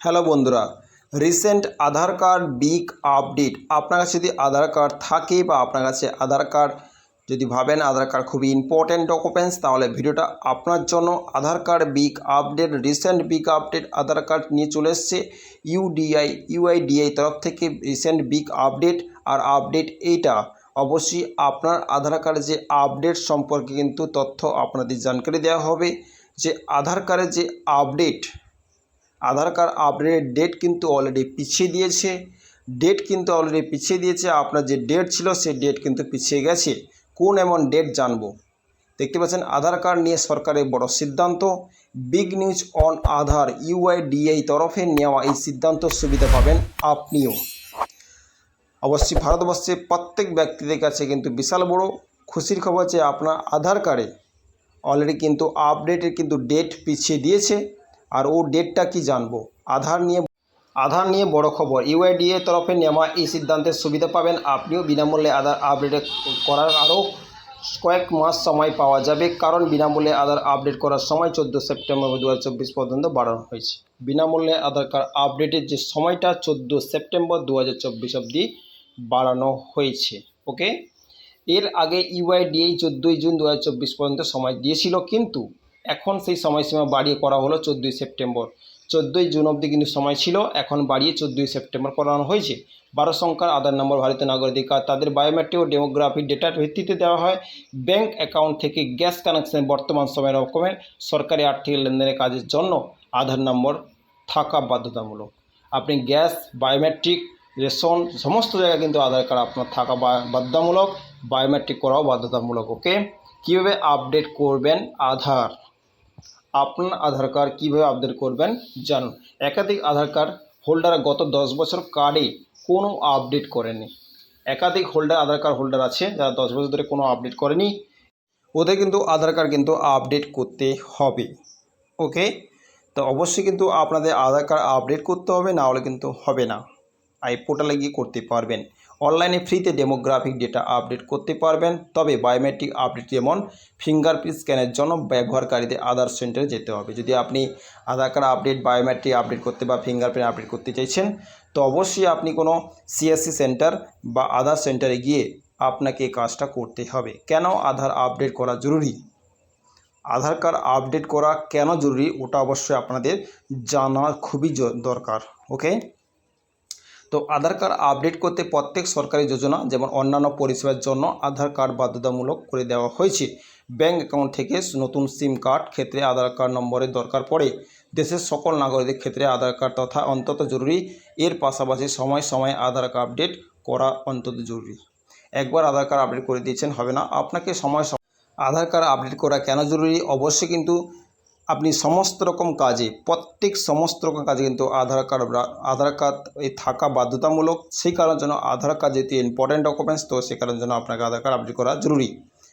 Hello বন্ধুরা recent Aadhaar card big update আপনার কাছে যদি আধার কার্ড থাকে বা আপনার কাছে আধার কার্ড যদি ভাবেন, আধার কার্ড খুবই ইম্পর্ট্যান্ট ডকুমেন্টস তাহলে ভিডিওটা আপনার জন্য Aadhaar card big update recent big update Aadhaar card নিয়ে চলে এসছে। ইউডিআই ইউআইডিআই তরফ থেকে রিসেন্ট বিগ আপডেট আর আপডেট এইটা, অবশ্যই আপনার আধার কার্ডের যে আপডেট সম্পর্কে কিন্তু তথ্য আপনাদের জানকারি দেওয়া হবে। যে আধার কার্ডের যে আপডেট আধার কার্ড আপডেটের ডেট কিন্তু অলরেডি পিছিয়ে দিয়েছে। ডেট কিন্তু অলরেডি পিছিয়ে দিয়েছে। আপনার যে ডেট ছিল, সেই ডেট কিন্তু পিছিয়ে গেছে। কোন এমন ডেট জানব? দেখতে পাচ্ছেন, আধার কার্ড নিয়ে সরকারের বড় সিদ্ধান্ত। Big news on Aadhaar UIDI তরফে নেওয়া এই সিদ্ধান্ত সুবিধা পাবেন আপনিও। অবশ্যই ভারতবর্ষে প্রত্যেক ব্যক্তিদের কাছে কিন্তু বিশাল বড় খুশির খবর যে আপনার আধার কার্ডে অলরেডি কিন্তু আপডেটের কিন্তু ডেট পিছিয়ে দিয়েছে। আর ও ডেটটা কি জানব? আধার নিয়ে আধার নিয়ে বড় খবর। ইউআইডিএ তরফে নেওয়া এই সিদ্ধান্তের সুবিধা পাবেন আপনিও। বিনামূল্যে আধার আপডেট করার আরও কয়েক মাস সময় পাওয়া যাবে, কারণ বিনামূল্যে আধার আপডেট করার সময় চোদ্দ সেপ্টেম্বর দু হাজার চব্বিশ পর্যন্ত বাড়ানো হয়েছে। বিনামূল্যে আধার কার্ড আপডেটের যে সময়টা চোদ্দ সেপ্টেম্বর দু হাজার চব্বিশ অবধি বাড়ানো হয়েছে। ওকে? এর আগে ইউআইডিএই চোদ্দোই জুন দু হাজার চব্বিশ পর্যন্ত সময় দিয়েছিল, কিন্তু এখন সেই সময়সীমা বাড়িয়ে করা হলো চোদ্দোই সেপ্টেম্বর। চোদ্দোই জুন অবধি কিন্তু সময় ছিল, এখন বাড়িয়ে চোদ্দোই সেপ্টেম্বর করানো হয়েছে। বারো সংখ্যার আধার নম্বর ভারতীয় নাগরিক কার্ড তাদের বায়োমেট্রিক ও ডেমোগ্রাফি ডেটার ভিত্তিতে দেওয়া হয়। ব্যাংক অ্যাকাউন্ট থেকে গ্যাস কানেকশন বর্তমান সময়ের রকমের সরকারি আর্থিক লেনদেনের কাজের জন্য আধার নম্বর থাকা বাধ্যতামূলক। আপনি গ্যাস বায়োমেট্রিক রেশন সমস্ত জায়গায় কিন্তু আধার কার্ড আপনার থাকা বাধ্যতামূলক। বায়োমেট্রিক করাও বাধ্যতামূলক ওকে কীভাবে আপডেট করবেন আধার? আপনার আধার কার্ড কীভাবে আপডেট করবেন জানুন। একাধিক আধার কার্ড হোল্ডার গত দশ বছর কার্ডে কোনো আপডেট করেনি। একাধিক হোল্ডার আধার কার্ড হোল্ডার আছে, যারা দশ বছর ধরে কোনো আপডেট করেনি, ওদের কিন্তু আধার কার্ড কিন্তু আপডেট করতে হবে। ওকে তো অবশ্যই কিন্তু আপনাদের আধার কার্ড আপডেট করতে হবে, না হলে কিন্তু হবে না। আই পোর্টালে গিয়ে করতে পারবেন। অনলাইনে ফ্রিতে ডেমোগ্রাফিক ডেটা আপডেট করতে পারবেন। তবে বায়োমেট্রিক আপডেট যেমন ফিঙ্গারপ্রিন্ট স্ক্যানের জন্য ব্যবহারকারীদের আধার সেন্টারে যেতে হবে। যদি আপনি Aadhaar card update, biometric update করতে বা ফিঙ্গারপ্রিন্ট আপডেট করতে চাইছেন, তো অবশ্যই আপনি কোনো সিএসসি সেন্টার বা আধার সেন্টারে গিয়ে আপনাকে কাজটা করতে হবে। কেন আধার আপডেট করা জরুরি? আধার কার্ড আপডেট করা কেন জরুরি ওটা অবশ্যই আপনাদের জানা খুবই দরকার, ওকে? তো আধার কার্ড আপডেট করতে প্রত্যেক সরকারি যোজনা যেমন অন্যান্য পরিষেবার জন্য আধার কার্ড বাধ্যতামূলক করে দেওয়া হয়েছে। ব্যাঙ্ক অ্যাকাউন্ট থেকে নতুন সিম কার্ড ক্ষেত্রে আধার কার্ড নম্বরের দরকার পড়ে। দেশের সকল নাগরিকদের ক্ষেত্রে আধার কার্ড তথা অন্তত জরুরি। এর পাশাপাশি সময় সময় আধার কার্ড আপডেট করা অন্তত জরুরি। একবার আধার কার্ড আপডেট করে দিয়েছেন হবে না? আপনাকে সময় আধার কার্ড আপডেট করা কেন জরুরি? অবশ্যই কিন্তু আপনি সমস্ত রকম কাজে, প্রত্যেক সমস্ত রকম কাজে কিন্তু আধার কার্ড আধার কার্ড থাকা বাধ্যতামূলক, সেই কারণের জন্য আধার কার্ড যেহেতু ইম্পর্ট্যান্ট ডকুমেন্টস তো সে কারণের জন্য আপনাকে আধার কার্ড আপডেট করা জরুরি।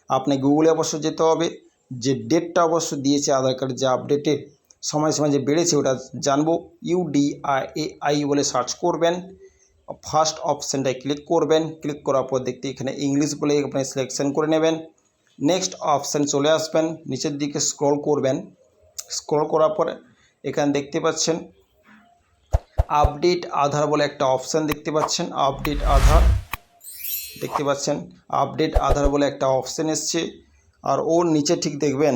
আপনি গুগলে অবশ্য যেতে হবে, যে ডেটটা অবশ্য দিয়েছে আধার কার্ডের যে আপডেটের সময় সময় যে বেড়েছে ওটা জানব ইউডিআইএআই বলে সার্চ করবেন ফার্স্ট অপশানটায় ক্লিক করবেন ক্লিক করার পর দেখতে এখানে ইংলিশ বলে আপনি সিলেকশন করে নেবেন নেক্সট অপশান চলে আসবেন, নিচের দিকে স্ক্রল করবেন স্ক্রল করার পরে এখানে দেখতে পাচ্ছেন আপডেট আধার বলে একটা অপশান দেখতে পাচ্ছেন আপডেট আধার। দেখতে পাচ্ছেন আপডেট আধার বলে একটা অপশান এসছে। আর ওর নিচে ঠিক দেখবেন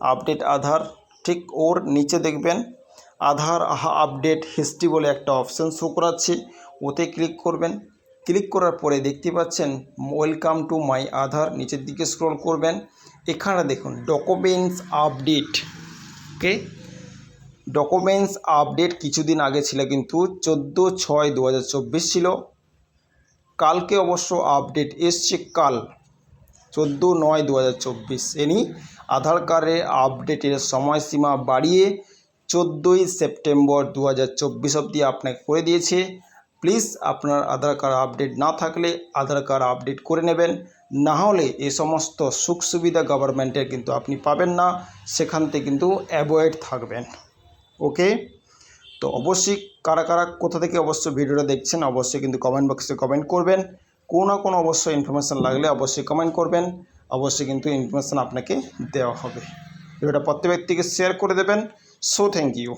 আপডেট আধার, ঠিক ওর নিচে দেখবেন, আধার আপডেট হিস্ট্রি বলে একটা অপশান শো করাচ্ছে। ওতে ক্লিক করবেন। ক্লিক করার পরে দেখতে পাচ্ছেন ওয়েলকাম টু মাই আধার নিচের দিকে স্ক্রল করবেন। এখানে দেখুন documents update okay documents update কিছুদিন আগে ছিল কিন্তু চোদ্দ ছয় দু ছিল। কালকে অবশ্য আপডেট এসছে কাল, চোদ্দ নয় দু হাজার চব্বিশ। এনি আধার কার্ডের আপডেটের সময়সীমা বাড়িয়ে চোদ্দোই সেপ্টেম্বর দু হাজার চব্বিশ অবধি আপনাকে করে দিয়েছে। প্লিজ আপনার আধার কার্ড আপডেট না থাকলে আধার কার্ড আপডেট করে নেবেন। না হলে এই সমস্ত সুখ সুবিধা গভর্নমেন্টের কিন্তু আপনি পাবেন না, সেখান থেকে কিন্তু অ্যাভয়েড থাকবেন। ওকে? তো অবশ্যই কারা কারা কোথা থেকে অবশ্যই ভিডিওটা দেখছেন, অবশ্যই কিন্তু কমেন্ট বক্সে কমেন্ট করবেন। কোনো না কোনো অবশ্যই ইনফরমেশান লাগলে অবশ্যই কমেন্ট করবেন। অবশ্যই কিন্তু ইনফরমেশান আপনাকে দেওয়া হবে। ভিডিওটা প্রত্যেক ব্যক্তিকে শেয়ার করে দেবেন। So thank you